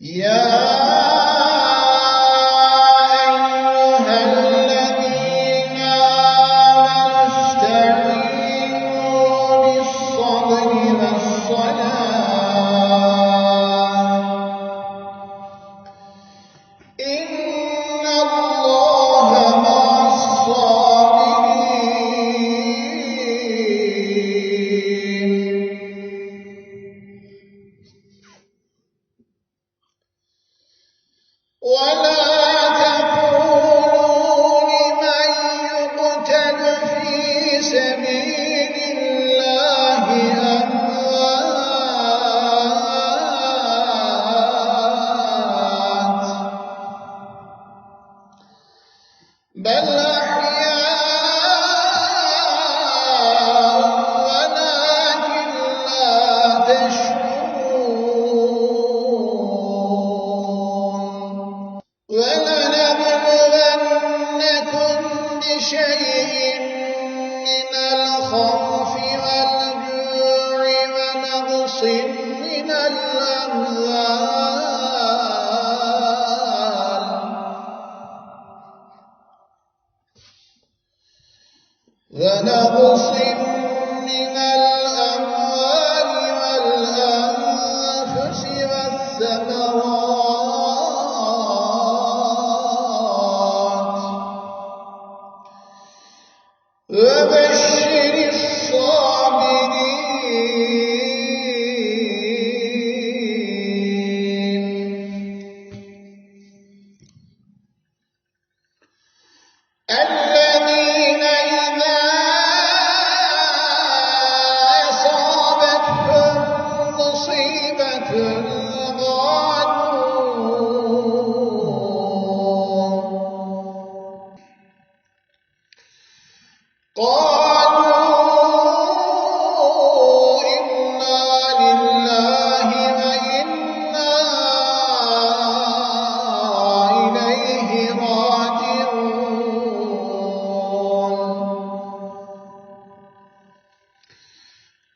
يا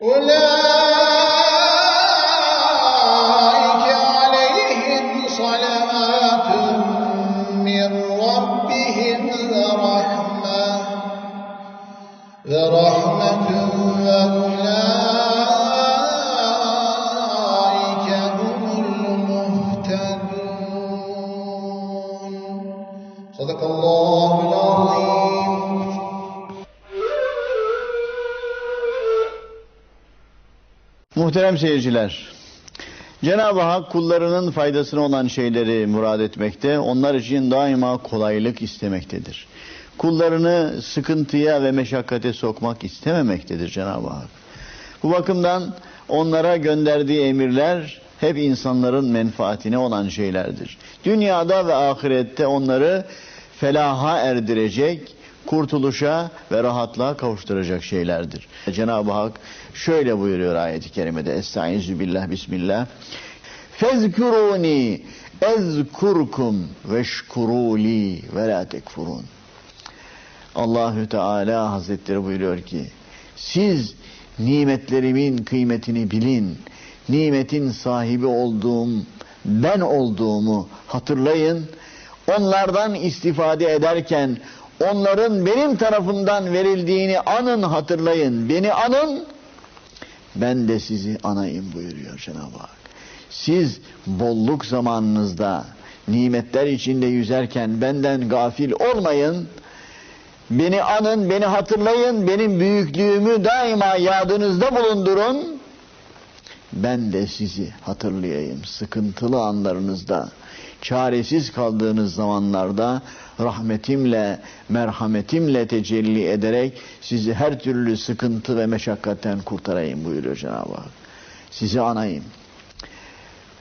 Olá! Muhterem seyirciler, Cenab-ı Hak kullarının faydasına olan şeyleri murad etmekte, onlar için daima kolaylık istemektedir. Kullarını sıkıntıya ve meşakkate sokmak istememektedir Cenab-ı Hak. Bu bakımdan onlara gönderdiği emirler hep insanların menfaatine olan şeylerdir. Dünyada ve ahirette onları felaha erdirecek, kurtuluşa ve rahatlığa kavuşturacak şeylerdir. Cenab-ı Hak şöyle buyuruyor ayeti kerimede. Estaizu billah bismillah. Fezkuruni ezkurkum veşkuruli ve la tekfurun. Allahü Teala Hazretleri buyuruyor ki siz nimetlerimin kıymetini bilin. Nimetin sahibi olduğum ben olduğumu hatırlayın. Onlardan istifade ederken onların benim tarafımdan verildiğini anın hatırlayın. Beni anın ben de sizi anayım buyuruyor Cenab-ı Hak. Siz bolluk zamanınızda nimetler içinde yüzerken benden gafil olmayın. Beni anın, beni hatırlayın, benim büyüklüğümü daima yadınızda bulundurun. Ben de sizi hatırlayayım sıkıntılı anlarınızda, çaresiz kaldığınız zamanlarda rahmetimle, merhametimle tecelli ederek sizi her türlü sıkıntı ve meşakkatten kurtarayım buyuruyor Cenab-ı Hak. Sizi anayım.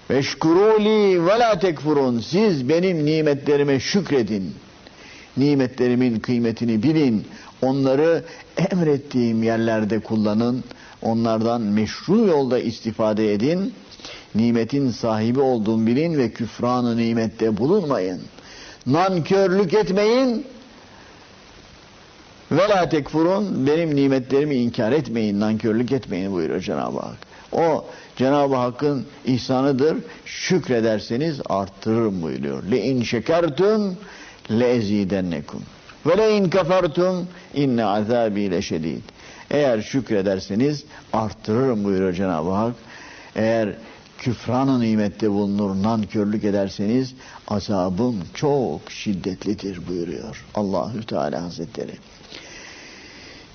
Veşkuruli ve la tekfurun. Siz benim nimetlerime şükredin. Nimetlerimin kıymetini bilin. Onları emrettiğim yerlerde kullanın. Onlardan meşru yolda istifade edin. Nimetin sahibi olduğunu bilin ve küfranı nimette bulunmayın. Nankörlük etmeyin. Ve la tekfurun. Benim nimetlerimi inkar etmeyin, nankörlük etmeyin buyuruyor Cenab-ı Hak. O Cenab-ı Hakk'ın ihsanıdır. Şükrederseniz arttırırım buyuruyor. Le in şekertum le ezidennekum. Ve le in kefertum inne azabi leşedid. Eğer şükrederseniz arttırırım buyuruyor Cenab-ı Hak. Eğer küfran nimette bulunur, nankörlük ederseniz azabım çok şiddetlidir buyuruyor Allahü Teala Hazretleri.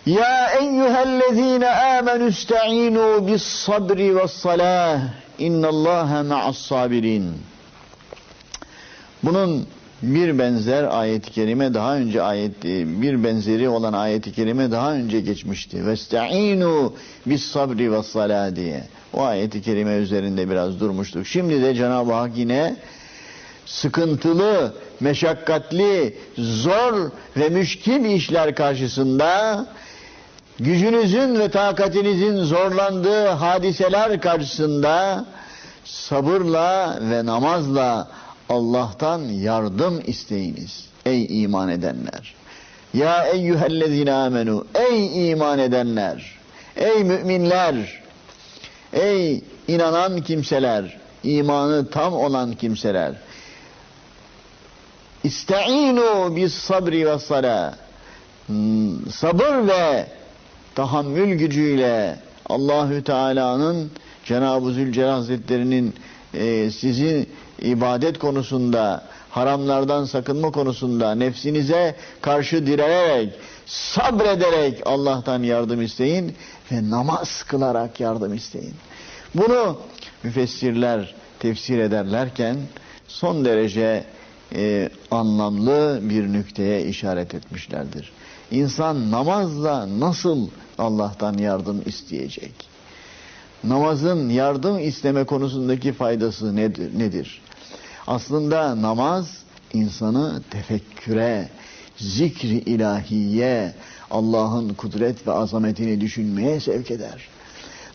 Ya eyyühellezine amenu ista'inu bis sabri ve salah innallaha ma'as sabirin. Bunun bir benzer ayet-i kerime daha önce ayet bir benzeri olan ayet-i kerime daha önce geçmişti. Vesta'inu bis sabri ve salah diye. O ayet-i kerime üzerinde biraz durmuştuk. Şimdi de Cenab-ı Hak yine sıkıntılı, meşakkatli, zor ve müşkil işler karşısında gücünüzün ve takatinizin zorlandığı hadiseler karşısında sabırla ve namazla Allah'tan yardım isteyiniz. Ey iman edenler. Ya eyyühellezine amenu. Ey iman edenler. Ey müminler. Ey inanan kimseler. imanı tam olan kimseler. İste'inu bis sabri ve salah. Hmm, Sabır ve tahammül gücüyle Allahü Teala'nın Cenab-ı Zülcelal Hazretleri'nin e, sizi ibadet konusunda haramlardan sakınma konusunda nefsinize karşı direyerek sabrederek Allah'tan yardım isteyin ve namaz kılarak yardım isteyin. Bunu müfessirler tefsir ederlerken son derece e, anlamlı bir nükteye işaret etmişlerdir. İnsan namazla nasıl Allah'tan yardım isteyecek? Namazın yardım isteme konusundaki faydası nedir? nedir? Aslında namaz insanı tefekküre, zikri ilahiye, Allah'ın kudret ve azametini düşünmeye sevk eder.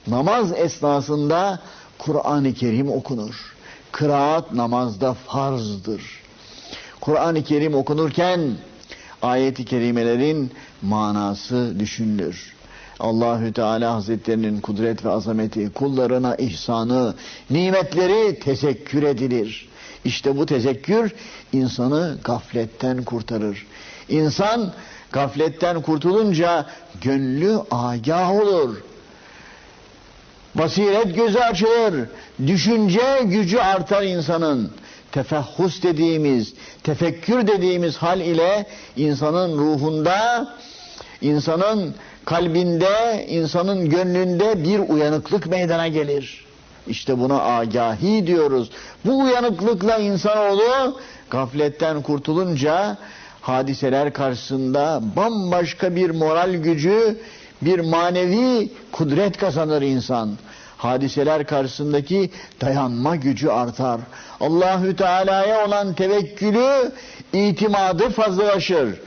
Namaz esnasında Kur'an-ı Kerim okunur. Kıraat namazda farzdır. Kur'an-ı Kerim okunurken ayet-i kerimelerin manası düşünülür. Allahü Teala Hazretlerinin kudret ve azameti, kullarına ihsanı, nimetleri tezekkür edilir. İşte bu tezekkür insanı gafletten kurtarır. İnsan gafletten kurtulunca gönlü agah olur. Basiret gözü açılır. Düşünce gücü artar insanın. Tefehhus dediğimiz, tefekkür dediğimiz hal ile insanın ruhunda, insanın kalbinde, insanın gönlünde bir uyanıklık meydana gelir. İşte buna agahi diyoruz. Bu uyanıklıkla insanoğlu gafletten kurtulunca hadiseler karşısında bambaşka bir moral gücü, bir manevi kudret kazanır insan. Hadiseler karşısındaki dayanma gücü artar. Allahü Teala'ya olan tevekkülü, itimadı fazlalaşır.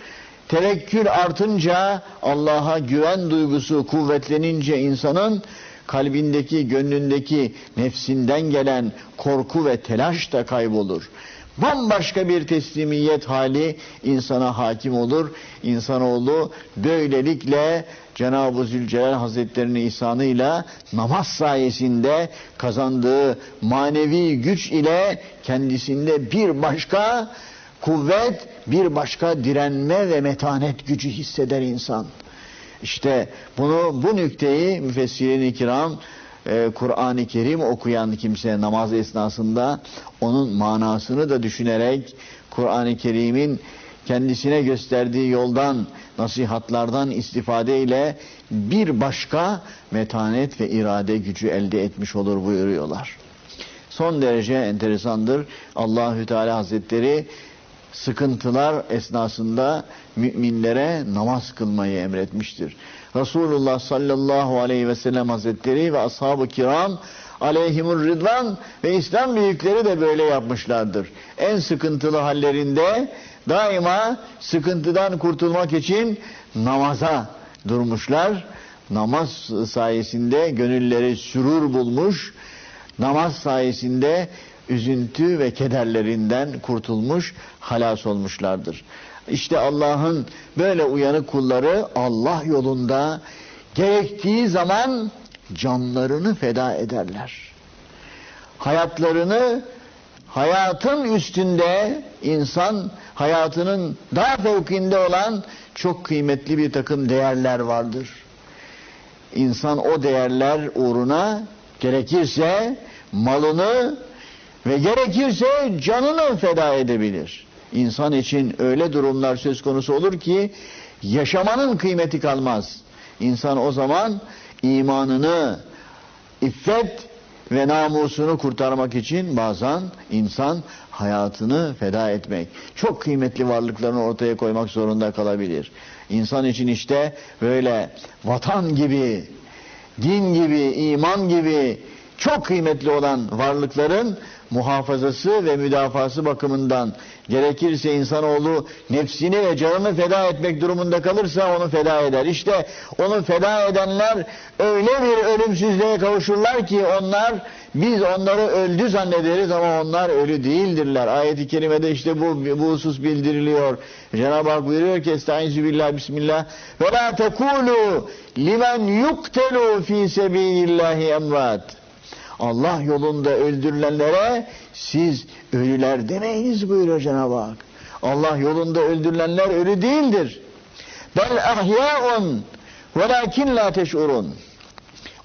Tevekkül artınca Allah'a güven duygusu kuvvetlenince insanın kalbindeki, gönlündeki nefsinden gelen korku ve telaş da kaybolur. Bambaşka bir teslimiyet hali insana hakim olur. İnsanoğlu böylelikle Cenab-ı Zülcelal Hazretlerinin ihsanıyla namaz sayesinde kazandığı manevi güç ile kendisinde bir başka kuvvet, bir başka direnme ve metanet gücü hisseder insan. İşte bunu bu nükteyi müfessirin-i kiram e, Kur'an-ı Kerim okuyan kimse namaz esnasında onun manasını da düşünerek Kur'an-ı Kerim'in kendisine gösterdiği yoldan, nasihatlardan istifade ile bir başka metanet ve irade gücü elde etmiş olur buyuruyorlar. son derece enteresandır. Allahü Teala Hazretleri sıkıntılar esnasında müminlere namaz kılmayı emretmiştir. Resulullah sallallahu aleyhi ve sellem Hazretleri ve ashab-ı kiram aleyhimur rıdvan ve İslam büyükleri de böyle yapmışlardır. En sıkıntılı hallerinde daima sıkıntıdan kurtulmak için namaza durmuşlar. Namaz sayesinde gönülleri sürur bulmuş, namaz sayesinde üzüntü ve kederlerinden kurtulmuş, halas olmuşlardır. İşte Allah'ın böyle uyanık kulları Allah yolunda gerektiği zaman canlarını feda ederler. Hayatlarını hayatın üstünde insan hayatının daha fevkinde olan çok kıymetli bir takım değerler vardır. İnsan o değerler uğruna gerekirse malını ve gerekirse canını feda edebilir. İnsan için öyle durumlar söz konusu olur ki yaşamanın kıymeti kalmaz. İnsan o zaman imanını, iffet ve namusunu kurtarmak için bazen insan hayatını feda etmek, çok kıymetli varlıklarını ortaya koymak zorunda kalabilir. İnsan için işte böyle vatan gibi, din gibi, iman gibi çok kıymetli olan varlıkların muhafazası ve müdafası bakımından gerekirse insanoğlu nefsini ve canını feda etmek durumunda kalırsa onu feda eder. İşte onu feda edenler öyle bir ölümsüzlüğe kavuşurlar ki onlar biz onları öldü zannederiz ama onlar ölü değildirler. Ayet-i kerimede işte bu, bu husus bildiriliyor. Cenab-ı Hak buyuruyor ki Estaizu billah bismillah ve la tekulu limen yuktelu fi sebilillahi emrat Allah yolunda öldürülenlere siz ölüler demeyiniz buyuruyor Cenab-ı Hak. Allah yolunda öldürülenler ölü değildir. Bel ahya'un velakin la teş'urun.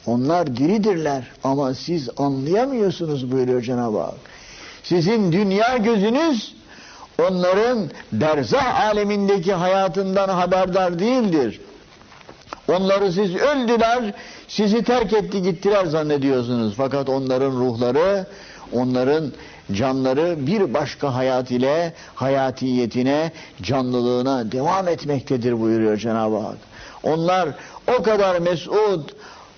Onlar diridirler ama siz anlayamıyorsunuz buyuruyor Cenab-ı Hak. Sizin dünya gözünüz onların berzah alemindeki hayatından haberdar değildir. Onları siz öldüler, sizi terk etti gittiler zannediyorsunuz. Fakat onların ruhları, onların canları bir başka hayat ile hayatiyetine, canlılığına devam etmektedir buyuruyor Cenab-ı Hak. Onlar o kadar mesut,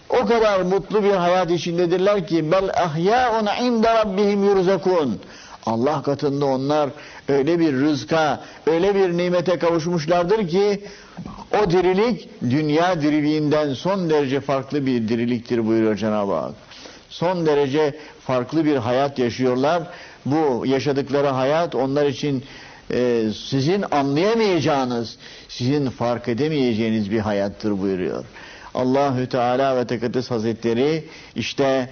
o kadar mutlu bir hayat içindedirler ki bel ahya'un inde rabbihim yurzakun. Allah katında onlar öyle bir rızka, öyle bir nimete kavuşmuşlardır ki o dirilik dünya diriliğinden son derece farklı bir diriliktir buyuruyor Cenab-ı Hak. Son derece farklı bir hayat yaşıyorlar. Bu yaşadıkları hayat onlar için e, sizin anlayamayacağınız, sizin fark edemeyeceğiniz bir hayattır buyuruyor. Allahü Teala ve Tekaddes Hazretleri işte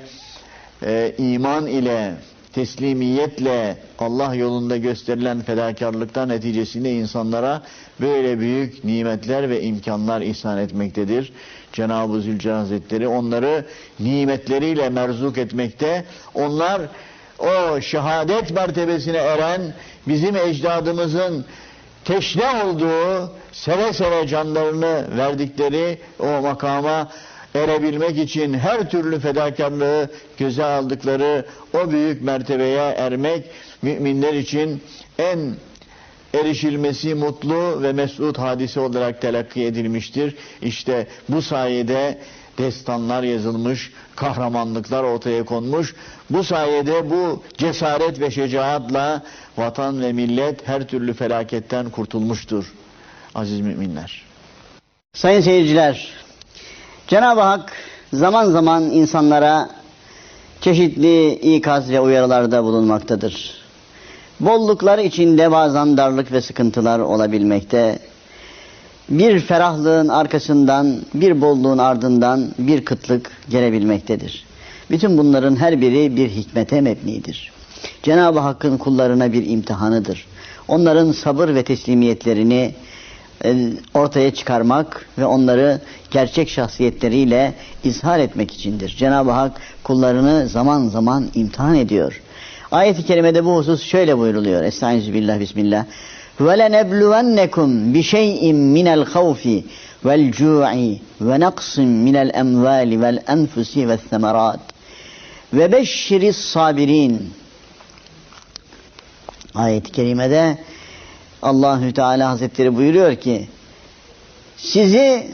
e, iman ile teslimiyetle Allah yolunda gösterilen fedakarlıktan neticesinde insanlara böyle büyük nimetler ve imkanlar ihsan etmektedir. Cenab-ı Zülcelal Hazretleri onları nimetleriyle merzuk etmekte. Onlar o şehadet mertebesine eren bizim ecdadımızın teşne olduğu, seve seve canlarını verdikleri o makama erebilmek için her türlü fedakarlığı göze aldıkları o büyük mertebeye ermek müminler için en erişilmesi mutlu ve mesut hadise olarak telakki edilmiştir. İşte bu sayede destanlar yazılmış, kahramanlıklar ortaya konmuş. Bu sayede bu cesaret ve şecaatla vatan ve millet her türlü felaketten kurtulmuştur. Aziz müminler. Sayın seyirciler, Cenab-ı Hak zaman zaman insanlara çeşitli ikaz ve uyarılarda bulunmaktadır. Bolluklar içinde bazen darlık ve sıkıntılar olabilmekte. Bir ferahlığın arkasından, bir bolluğun ardından bir kıtlık gelebilmektedir. Bütün bunların her biri bir hikmete mebnidir. Cenab-ı Hakk'ın kullarına bir imtihanıdır. Onların sabır ve teslimiyetlerini ortaya çıkarmak ve onları gerçek şahsiyetleriyle izhar etmek içindir. Cenab-ı Hak kullarını zaman zaman imtihan ediyor. Ayet-i kerimede bu husus şöyle buyruluyor. Estaizu billah bismillah. وَلَنَبْلُوَنَّكُمْ بِشَيْءٍ مِنَ الْخَوْفِ وَالْجُوعِ وَنَقْصٍ مِنَ الْأَمْوَالِ وَالْأَنْفُسِ وَالثَّمَرَاتِ ve beşşiris sabirin. Ayet-i kerimede Allahü Teala Hazretleri buyuruyor ki sizi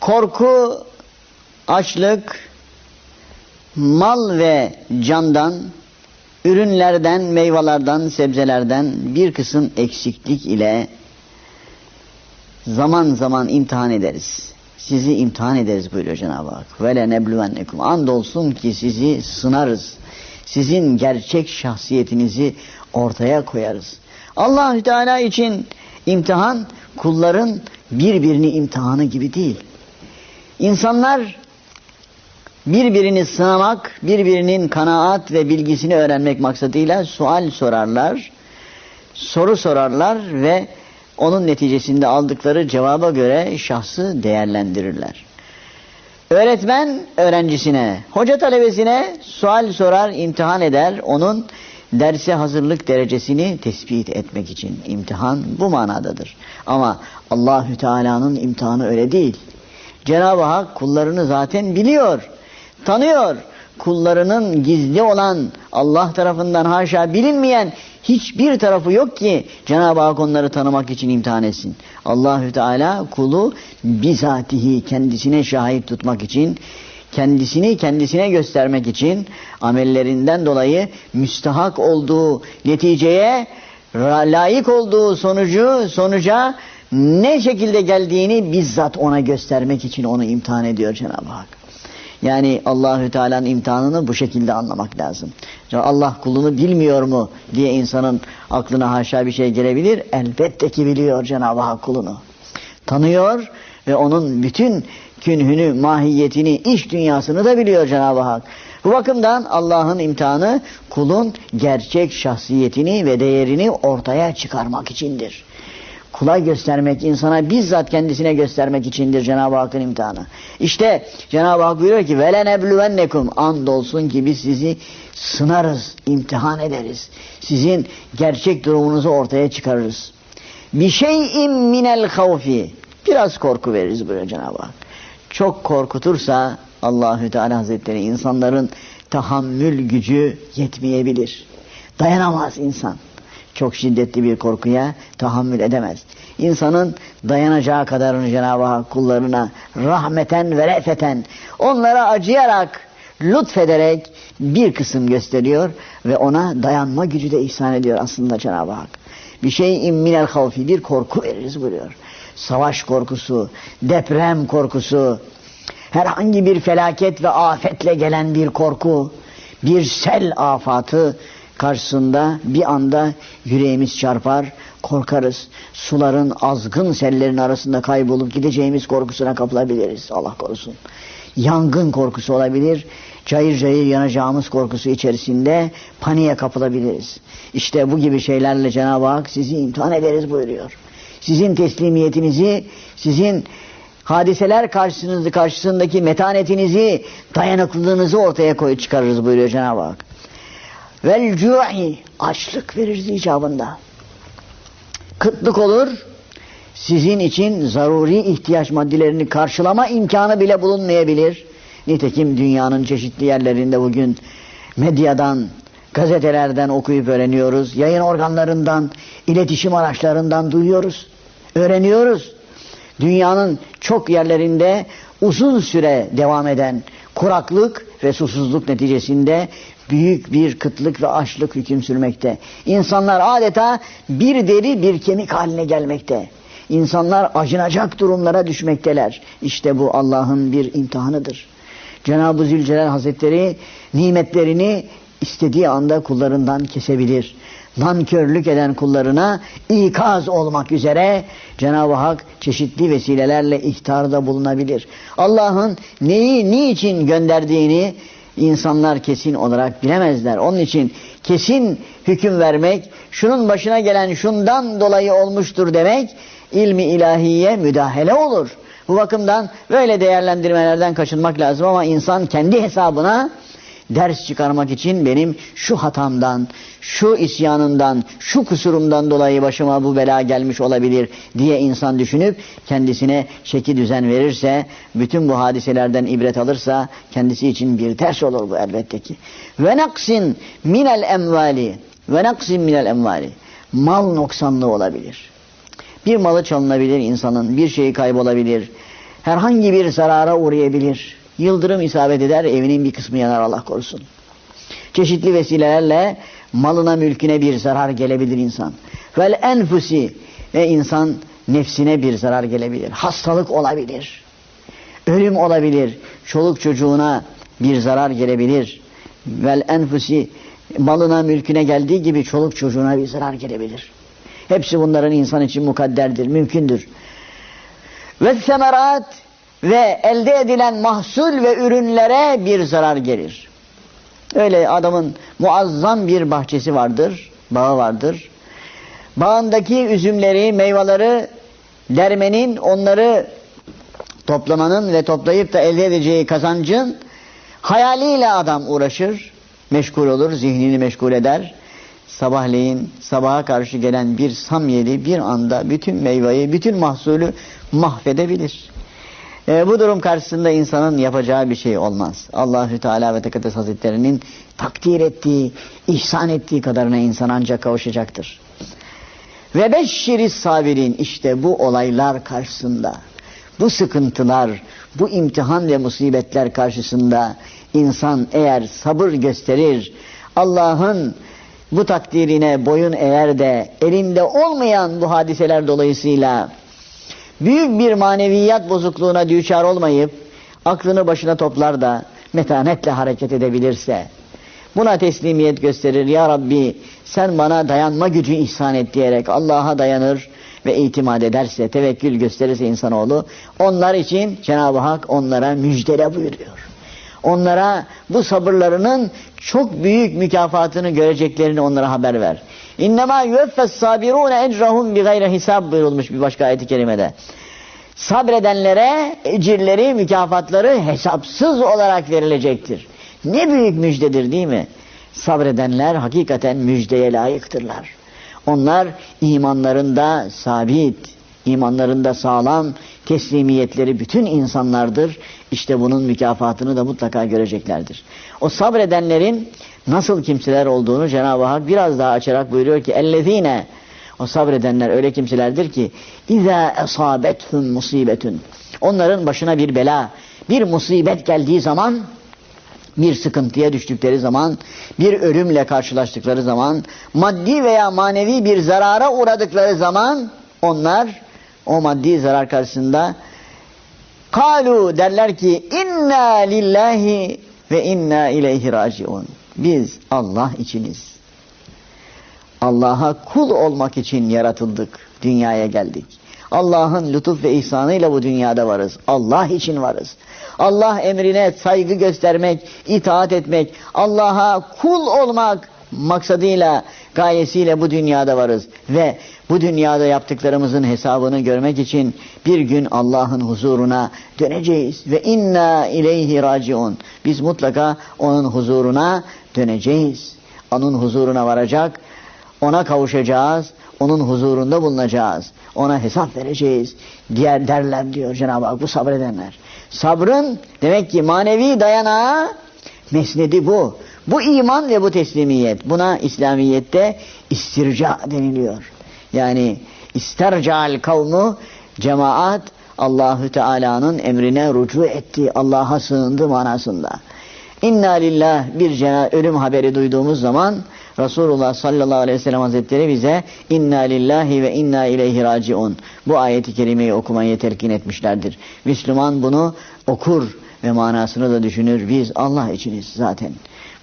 korku, açlık, mal ve candan, ürünlerden, meyvelerden, sebzelerden bir kısım eksiklik ile zaman zaman imtihan ederiz. Sizi imtihan ederiz buyuruyor Cenab-ı Hak. Ve lenebluvennekum. Andolsun ki sizi sınarız. Sizin gerçek şahsiyetinizi ortaya koyarız. Allahü Teala için imtihan kulların birbirini imtihanı gibi değil. İnsanlar birbirini sınamak, birbirinin kanaat ve bilgisini öğrenmek maksadıyla sual sorarlar, soru sorarlar ve onun neticesinde aldıkları cevaba göre şahsı değerlendirirler. Öğretmen öğrencisine, hoca talebesine sual sorar, imtihan eder. Onun derse hazırlık derecesini tespit etmek için imtihan bu manadadır. Ama Allahü Teala'nın imtihanı öyle değil. Cenab-ı Hak kullarını zaten biliyor, tanıyor. Kullarının gizli olan Allah tarafından haşa bilinmeyen hiçbir tarafı yok ki Cenab-ı Hak onları tanımak için imtihan etsin. Allahü Teala kulu bizatihi kendisine şahit tutmak için kendisini kendisine göstermek için amellerinden dolayı müstahak olduğu neticeye layık olduğu sonucu sonuca ne şekilde geldiğini bizzat ona göstermek için onu imtihan ediyor Cenab-ı Hak. Yani Allahü Teala'nın imtihanını bu şekilde anlamak lazım. Allah kulunu bilmiyor mu diye insanın aklına haşa bir şey gelebilir. Elbette ki biliyor Cenab-ı Hak kulunu. Tanıyor ve onun bütün künhünü, mahiyetini, iş dünyasını da biliyor Cenab-ı Hak. Bu bakımdan Allah'ın imtihanı kulun gerçek şahsiyetini ve değerini ortaya çıkarmak içindir. Kula göstermek, insana bizzat kendisine göstermek içindir Cenab-ı Hakk'ın imtihanı. İşte Cenab-ı Hak buyuruyor ki وَلَنَبْلُوَنَّكُمْ Andolsun ki biz sizi sınarız, imtihan ederiz. Sizin gerçek durumunuzu ortaya çıkarırız. Bir şeyin minel havfi Biraz korku veririz buyuruyor Cenab-ı Hak. Çok korkutursa Allahü Teala Hazretleri insanların tahammül gücü yetmeyebilir. Dayanamaz insan. Çok şiddetli bir korkuya tahammül edemez. İnsanın dayanacağı kadarını Cenab-ı Hak kullarına rahmeten ve refeten onlara acıyarak, lütfederek bir kısım gösteriyor ve ona dayanma gücü de ihsan ediyor aslında Cenab-ı Hak. Bir şey minel havfi bir korku veririz buyuruyor. Savaş korkusu, deprem korkusu, herhangi bir felaket ve afetle gelen bir korku, bir sel afatı karşısında bir anda yüreğimiz çarpar, korkarız. Suların azgın sellerin arasında kaybolup gideceğimiz korkusuna kapılabiliriz. Allah korusun. Yangın korkusu olabilir. Cayır cayır yanacağımız korkusu içerisinde paniğe kapılabiliriz. İşte bu gibi şeylerle Cenab-ı Hak sizi imtihan ederiz buyuruyor. Sizin teslimiyetinizi, sizin hadiseler karşısınızda karşısındaki metanetinizi, dayanıklılığınızı ortaya koy çıkarırız buyuruyor Cenab-ı Hak. Vel cu'i açlık veririz icabında. Kıtlık olur, sizin için zaruri ihtiyaç maddelerini karşılama imkanı bile bulunmayabilir. Nitekim dünyanın çeşitli yerlerinde bugün medyadan, gazetelerden okuyup öğreniyoruz. Yayın organlarından, iletişim araçlarından duyuyoruz, öğreniyoruz. Dünyanın çok yerlerinde uzun süre devam eden kuraklık ve susuzluk neticesinde büyük bir kıtlık ve açlık hüküm sürmekte. İnsanlar adeta bir deri bir kemik haline gelmekte. İnsanlar acınacak durumlara düşmekteler. İşte bu Allah'ın bir imtihanıdır. Cenab-ı Zülcelal Hazretleri nimetlerini istediği anda kullarından kesebilir. Nankörlük eden kullarına ikaz olmak üzere Cenab-ı Hak çeşitli vesilelerle ihtarda bulunabilir. Allah'ın neyi niçin gönderdiğini insanlar kesin olarak bilemezler. Onun için kesin hüküm vermek, şunun başına gelen şundan dolayı olmuştur demek, ilmi ilahiye müdahale olur. Bu bakımdan böyle değerlendirmelerden kaçınmak lazım ama insan kendi hesabına ders çıkarmak için benim şu hatamdan, şu isyanımdan, şu kusurumdan dolayı başıma bu bela gelmiş olabilir diye insan düşünüp kendisine şeki düzen verirse, bütün bu hadiselerden ibret alırsa kendisi için bir ders olur bu elbette ki. Ve naksin minel emvali ve naksin minel emvali mal noksanlığı olabilir. Bir malı çalınabilir insanın, bir şeyi kaybolabilir, herhangi bir zarara uğrayabilir. Yıldırım isabet eder, evinin bir kısmı yanar Allah korusun. Çeşitli vesilelerle malına mülküne bir zarar gelebilir insan. Vel enfusi ve insan nefsine bir zarar gelebilir. Hastalık olabilir. Ölüm olabilir. Çoluk çocuğuna bir zarar gelebilir. Vel enfusi malına mülküne geldiği gibi çoluk çocuğuna bir zarar gelebilir. Hepsi bunların insan için mukadderdir, mümkündür. Ve semerat ve elde edilen mahsul ve ürünlere bir zarar gelir. Öyle adamın muazzam bir bahçesi vardır, bağı vardır. Bağındaki üzümleri, meyveleri dermenin, onları toplamanın ve toplayıp da elde edeceği kazancın hayaliyle adam uğraşır, meşgul olur, zihnini meşgul eder. Sabahleyin sabaha karşı gelen bir samyeli bir anda bütün meyveyi, bütün mahsulü mahvedebilir. E, bu durum karşısında insanın yapacağı bir şey olmaz. Allahü Teala ve Tekaddes Hazretleri'nin takdir ettiği, ihsan ettiği kadarına insan ancak kavuşacaktır. Ve beşşiri sabirin işte bu olaylar karşısında, bu sıkıntılar, bu imtihan ve musibetler karşısında insan eğer sabır gösterir, Allah'ın bu takdirine boyun eğer de elinde olmayan bu hadiseler dolayısıyla büyük bir maneviyat bozukluğuna düçar olmayıp aklını başına toplar da metanetle hareket edebilirse buna teslimiyet gösterir. Ya Rabbi sen bana dayanma gücü ihsan et diyerek Allah'a dayanır ve itimat ederse, tevekkül gösterirse insanoğlu onlar için Cenab-ı Hak onlara müjdele buyuruyor. Onlara bu sabırlarının çok büyük mükafatını göreceklerini onlara haber ver. İnnemâ yüeffes sabirûne ecrahum bi gayre hisab buyurulmuş bir başka ayet-i kerimede. Sabredenlere ecirleri, mükafatları hesapsız olarak verilecektir. Ne büyük müjdedir değil mi? Sabredenler hakikaten müjdeye layıktırlar. Onlar imanlarında sabit, imanlarında sağlam, teslimiyetleri bütün insanlardır. İşte bunun mükafatını da mutlaka göreceklerdir. O sabredenlerin nasıl kimseler olduğunu Cenab-ı Hak biraz daha açarak buyuruyor ki ellezine o sabredenler öyle kimselerdir ki İza esabethum musibetun onların başına bir bela, bir musibet geldiği zaman bir sıkıntıya düştükleri zaman, bir ölümle karşılaştıkları zaman, maddi veya manevi bir zarara uğradıkları zaman onlar o maddi zarar karşısında kalu derler ki inna lillahi ve inna ileyhi raciun. Biz Allah içiniz. Allah'a kul olmak için yaratıldık, dünyaya geldik. Allah'ın lütuf ve ihsanıyla bu dünyada varız. Allah için varız. Allah emrine saygı göstermek, itaat etmek, Allah'a kul olmak maksadıyla, gayesiyle bu dünyada varız. Ve bu dünyada yaptıklarımızın hesabını görmek için bir gün Allah'ın huzuruna döneceğiz. Ve inna ileyhi raciun. Biz mutlaka onun huzuruna döneceğiz. Onun huzuruna varacak, ona kavuşacağız, onun huzurunda bulunacağız. Ona hesap vereceğiz. Diğer derler diyor Cenab-ı Hak bu sabredenler. Sabrın demek ki manevi dayanağı mesnedi bu. Bu iman ve bu teslimiyet. Buna İslamiyet'te istirca deniliyor. Yani istercal kavmu cemaat Allahü Teala'nın emrine rucu etti. Allah'a sığındı manasında. İnna lillah bir ölüm haberi duyduğumuz zaman Resulullah sallallahu aleyhi ve sellem hazretleri bize inna lillahi ve inna ileyhi raciun bu ayeti kerimeyi okumayı telkin etmişlerdir. Müslüman bunu okur ve manasını da düşünür. Biz Allah içiniz zaten.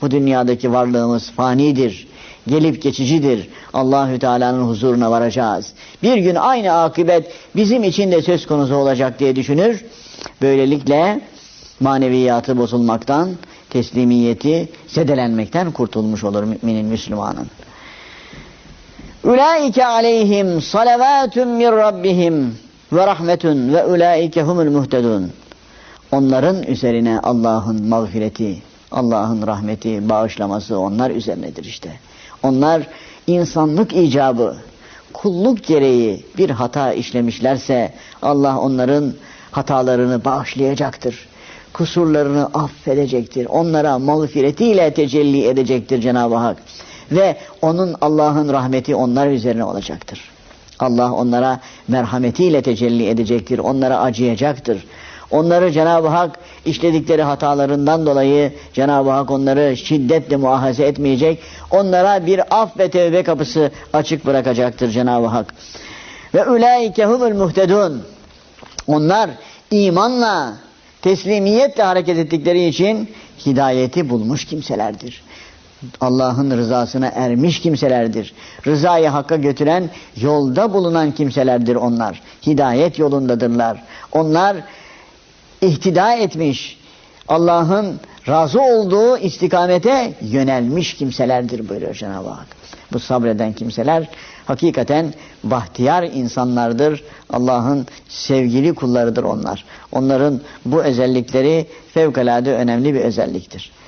Bu dünyadaki varlığımız fanidir. Gelip geçicidir. Allahü Teala'nın huzuruna varacağız. Bir gün aynı akıbet bizim için de söz konusu olacak diye düşünür. Böylelikle maneviyatı bozulmaktan, teslimiyeti zedelenmekten kurtulmuş olur müminin, Müslümanın. Ulaike aleyhim salavatun min rabbihim ve rahmetun ve ulaike humul muhtedun. Onların üzerine Allah'ın mağfireti, Allah'ın rahmeti, bağışlaması onlar üzerinedir işte. Onlar insanlık icabı, kulluk gereği bir hata işlemişlerse Allah onların hatalarını bağışlayacaktır. Kusurlarını affedecektir. Onlara mağfiretiyle tecelli edecektir Cenab-ı Hak. Ve onun Allah'ın rahmeti onlar üzerine olacaktır. Allah onlara merhametiyle tecelli edecektir. Onlara acıyacaktır. Onları Cenab-ı Hak işledikleri hatalarından dolayı Cenab-ı Hak onları şiddetle muahaze etmeyecek. Onlara bir af ve tevbe kapısı açık bırakacaktır Cenab-ı Hak. Ve ulaike humul muhtedun. Onlar imanla, teslimiyetle hareket ettikleri için hidayeti bulmuş kimselerdir. Allah'ın rızasına ermiş kimselerdir. Rızayı hakka götüren yolda bulunan kimselerdir onlar. Hidayet yolundadırlar. Onlar ihtida etmiş, Allah'ın razı olduğu istikamete yönelmiş kimselerdir buyuruyor Cenab-ı Hak. Bu sabreden kimseler hakikaten bahtiyar insanlardır. Allah'ın sevgili kullarıdır onlar. Onların bu özellikleri fevkalade önemli bir özelliktir.